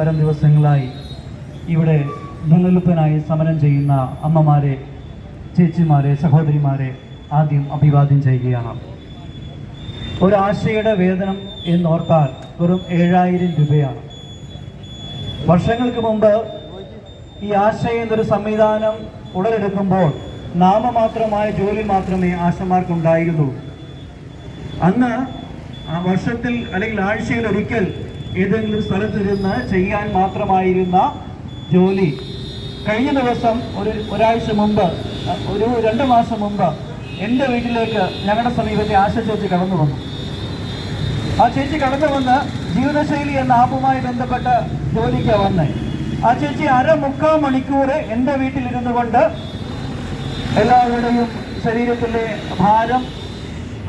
പരം ദിവസങ്ങളായി ഇവിടെ നിലനിൽപ്പിനായി സമരം ചെയ്യുന്ന അമ്മമാരെ ചേച്ചിമാരെ സഹോദരിമാരെ ആദ്യം അഭിവാദ്യം ചെയ്യുകയാണ്. ഒരാശയുടെ വേതനം എന്നോർത്താൽ വെറും ഏഴായിരം രൂപയാണ്. വർഷങ്ങൾക്ക് മുമ്പ് ഈ ആശയ എന്നൊരു സംവിധാനം ഉടലെടുക്കുമ്പോൾ നാമമാത്രമായ ജോലി മാത്രമേ ആശമാർക്കുണ്ടായിരുന്നുള്ളൂ. അന്ന് ആ വർഷത്തിൽ അല്ലെങ്കിൽ ആഴ്ചയിൽ ഒരിക്കൽ ഏതെങ്കിലും സ്ഥലത്തിരുന്ന് ചെയ്യാൻ മാത്രമായിരുന്ന ജോലി. കഴിഞ്ഞ ദിവസം ഒരു ഒരാഴ്ച മുമ്പ് ഒരു രണ്ട് മാസം മുമ്പ് എന്റെ വീട്ടിലേക്ക് ഞങ്ങളുടെ സമീപത്തെ ആശ ചേച്ചി കടന്നു വന്നു. ആ ചേച്ചി കടന്നു വന്ന് ജീവിതശൈലി എന്ന ആപ്പുമായി ബന്ധപ്പെട്ട ജോലിക്ക് വന്ന്. ആ ചേച്ചി അര മുക്കാൽ മണിക്കൂർ എന്റെ വീട്ടിലിരുന്നു കൊണ്ട് എല്ലാവരുടെയും ശരീരത്തിലെ ഭാരം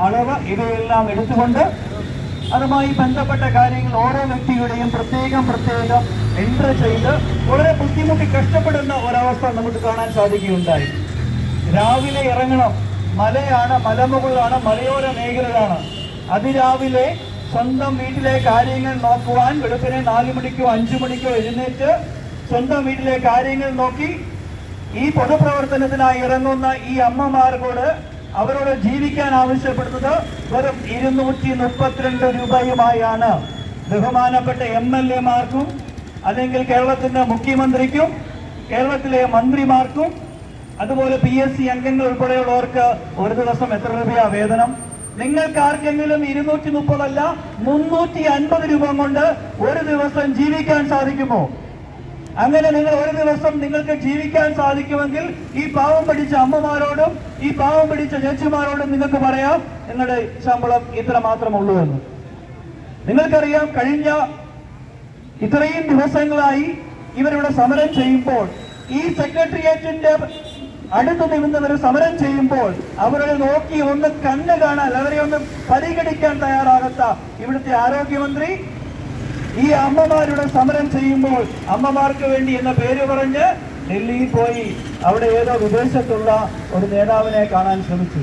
അളവ് ഇവയെല്ലാം എടുത്തുകൊണ്ട് അതുമായി ബന്ധപ്പെട്ട കാര്യങ്ങൾ ഓരോ വ്യക്തിയുടെയും പ്രത്യേകം പ്രത്യേകം എൻട്രി ചെയ്ത് വളരെ ബുദ്ധിമുട്ടി കഷ്ടപ്പെടുന്ന ഒരവസ്ഥ നമുക്ക് കാണാൻ സാധിക്കുകയുണ്ടായി. രാവിലെ ഇറങ്ങണം. മലയാണ് മലമുകളാണ് മലയോര മേഖലയാണ് അതിരാവിലെ സ്വന്തം വീട്ടിലെ കാര്യങ്ങൾ നോക്കുവാൻ വെളുപ്പിനെ നാല് മണിക്കോ അഞ്ചു മണിക്കോ എഴുന്നേറ്റ് സ്വന്തം വീട്ടിലെ കാര്യങ്ങൾ നോക്കി ഈ പൊതുപ്രവർത്തനത്തിനായി ഇറങ്ങുന്ന ഈ അമ്മമാർക്കോട് അവരോട് ജീവിക്കാൻ ആവശ്യപ്പെടുന്നത് വെറും ഇരുന്നൂറ്റി മുപ്പത്തിരണ്ട് രൂപയുമായാണ്. ബഹുമാനപ്പെട്ട എം എൽ എമാർക്കും അല്ലെങ്കിൽ കേരളത്തിന്റെ മുഖ്യമന്ത്രിക്കും കേരളത്തിലെ മന്ത്രിമാർക്കും അതുപോലെ പി എസ് സി അംഗങ്ങൾ ഉൾപ്പെടെയുള്ളവർക്ക് ഒരു ദിവസം എത്ര രൂപയാ വേതനം? നിങ്ങൾക്ക് ആർക്കെങ്കിലും ഇരുന്നൂറ്റി മുപ്പതല്ല മുന്നൂറ്റി അൻപത് രൂപ കൊണ്ട് ഒരു ദിവസം ജീവിക്കാൻ സാധിക്കുമോ? അങ്ങനെ നിങ്ങൾ ഒരു ദിവസം നിങ്ങൾക്ക് ജീവിക്കാൻ സാധിക്കുമെങ്കിൽ ഈ പാവം പിടിച്ച അമ്മമാരോടും ഈ പാവം പിടിച്ച ചേച്ചിമാരോടും നിങ്ങൾക്ക് പറയാം നിങ്ങളുടെ ശമ്പളം ഇത്ര മാത്രമുള്ളൂ എന്ന്. നിങ്ങൾക്കറിയാം കഴിഞ്ഞ ഇത്രയും ദിവസങ്ങളായി ഇവരിവിടെ സമരം ചെയ്യുമ്പോൾ ഈ സെക്രട്ടേറിയറ്റിന്റെ അടുത്ത് നിന്നവർ സമരം ചെയ്യുമ്പോൾ അവരെ നോക്കി ഒന്ന് കണ്ണ് കാണാൻ അവരെ ഒന്ന് പരിഗണിക്കാൻ തയ്യാറാകാത്ത ഇവിടുത്തെ ആരോഗ്യമന്ത്രി ഈ അമ്മമാരുടെ സമരം ചെയ്യുമ്പോൾ അമ്മമാർക്ക് വേണ്ടി എന്ന പേര് പറഞ്ഞ് ഡൽഹിയിൽ പോയി. അവിടെ ഏതോ വിദേശത്തുള്ള ഒരു നേതാവിനെ കാണാൻ ശ്രമിച്ചു.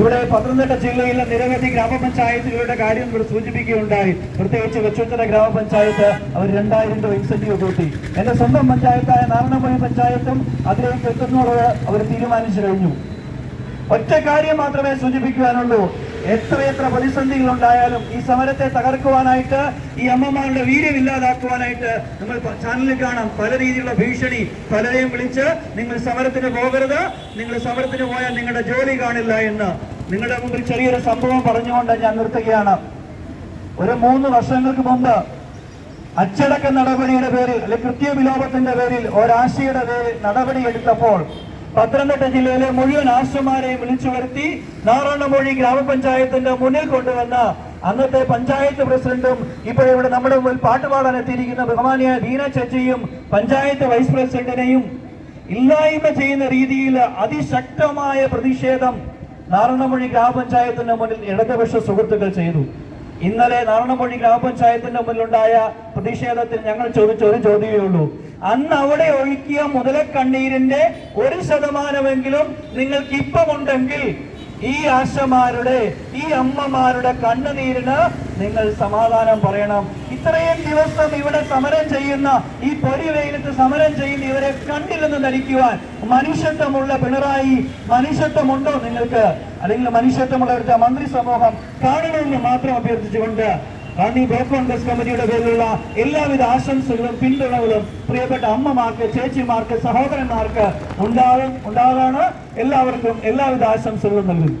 ഇവിടെ പത്തനംതിട്ട ജില്ലയിലെ നിരവധി ഗ്രാമപഞ്ചായത്തുകളുടെ കാര്യം ഇവിടെ സൂചിപ്പിക്കുകയുണ്ടായി. പ്രത്യേകിച്ച് വെച്ചുത്തര ഗ്രാമപഞ്ചായത്ത് അവർ രണ്ടായിരം രൂപ ഇൻസെന്റീവ് കൂട്ടി. എന്റെ സ്വന്തം പഞ്ചായത്തായ നാരണമണി പഞ്ചായത്തും അതിലേക്ക് എത്തുന്നതോട് അവർ തീരുമാനിച്ചു കഴിഞ്ഞു. ഒറ്റ കാര്യം മാത്രമേ സൂചിപ്പിക്കുവാനുള്ളൂ. എത്രയെത്ര പ്രതിസന്ധികൾ ഉണ്ടായാലും ഈ സമരത്തെ തകർക്കുവാനായിട്ട് ഈ അമ്മമാരുടെ വീര്യം ഇല്ലാതാക്കുവാനായിട്ട് നമ്മൾ ചാനലിൽ കാണാം. പല രീതിയിലുള്ള ഭീഷണി. പലരെയും വിളിച്ച് നിങ്ങൾ സമരത്തിന് പോകരുത്. നിങ്ങൾ സമരത്തിന് പോയാൽ നിങ്ങളുടെ ജോലി കാണില്ല എന്ന്. നിങ്ങളുടെ മുമ്പിൽ ചെറിയൊരു സംഭവം പറഞ്ഞുകൊണ്ട് ഞാൻ നിർത്തുകയാണ്. ഒരു മൂന്ന് വർഷങ്ങൾക്ക് മുമ്പ് അച്ചടക്ക നടപടിയുടെ പേരിൽ അല്ലെങ്കിൽ കൃത്യ കൃത്യവിലോപത്തിന്റെ പേരിൽ ഒരാശയുടെ പേരിൽ നടപടി എടുത്തപ്പോൾ പത്തനംതിട്ട ജില്ലയിലെ മുഴുവൻ ആശുമാരെയും വിളിച്ചു വരുത്തി നാറാണമൊഴി ഗ്രാമപഞ്ചായത്തിന്റെ മുന്നിൽ കൊണ്ടുവന്ന അന്നത്തെ പഞ്ചായത്ത് പ്രസിഡന്റും ഇപ്പോഴിവിടെ നമ്മുടെ മുമ്പിൽ പാട്ടുപാടാൻ എത്തിയിരിക്കുന്ന ബഹുമാനിയായ ദീന ചേച്ചിയും പഞ്ചായത്ത് വൈസ് പ്രസിഡന്റിനെയും ഇല്ലായ്മ ചെയ്യുന്ന രീതിയിൽ അതിശക്തമായ പ്രതിഷേധം നാരണമൊഴി ഗ്രാമപഞ്ചായത്തിന്റെ മുന്നിൽ ഇടതുപക്ഷ സുഹൃത്തുക്കൾ ചെയ്തു. ഇന്നലെ നാരണപ്പള്ളി ഗ്രാമപഞ്ചായത്തിന്റെ മുന്നിലുണ്ടായ പ്രതിഷേധത്തിൽ ഞങ്ങൾ ചോദിച്ച ഒരു ചോദ്യമേ ഉള്ളൂ. അന്ന് അവിടെ ഒഴുക്കിയ മുതലക്കണ്ണീരിന്റെ ഒരു ശതമാനമെങ്കിലും നിങ്ങൾക്ക് ഇപ്പമുണ്ടെങ്കിൽ ഈ ആശമാരുടെ ഈ അമ്മമാരുടെ കണ്ണുനീരിന് നിങ്ങൾ സമാധാനം പറയണം. ഇത്രയും ദിവസം ഇവിടെ സമരം ചെയ്യുന്ന ഈ പൊരിവെയിലത്ത് സമരം ചെയ്യുന്ന ഇവരെ കണ്ടില്ലെന്ന് ധരിക്കുവാൻ മനുഷ്യത്വമുള്ള പിണറായി മനുഷ്യത്വമുണ്ടോ നിങ്ങൾക്ക്? അല്ലെങ്കിൽ മനുഷ്യത്വമുള്ള ഒരു മന്ത്രി സമൂഹം കാണണമെന്ന് മാത്രം അഭ്യർത്ഥിച്ചുകൊണ്ട് റാന്നി ബ്ലോക്ക് കോൺഗ്രസ് കമ്മിറ്റിയുടെ പേരിലുള്ള എല്ലാവിധ ആശംസകളും പിന്തുണകളും പ്രിയപ്പെട്ട അമ്മമാർക്ക് ചേച്ചിമാർക്ക് സഹോദരന്മാർക്ക് ഉണ്ടാകും ഉണ്ടാകാണ്. എല്ലാവർക്കും എല്ലാവിധ ആശംസകളും നൽകുന്നു.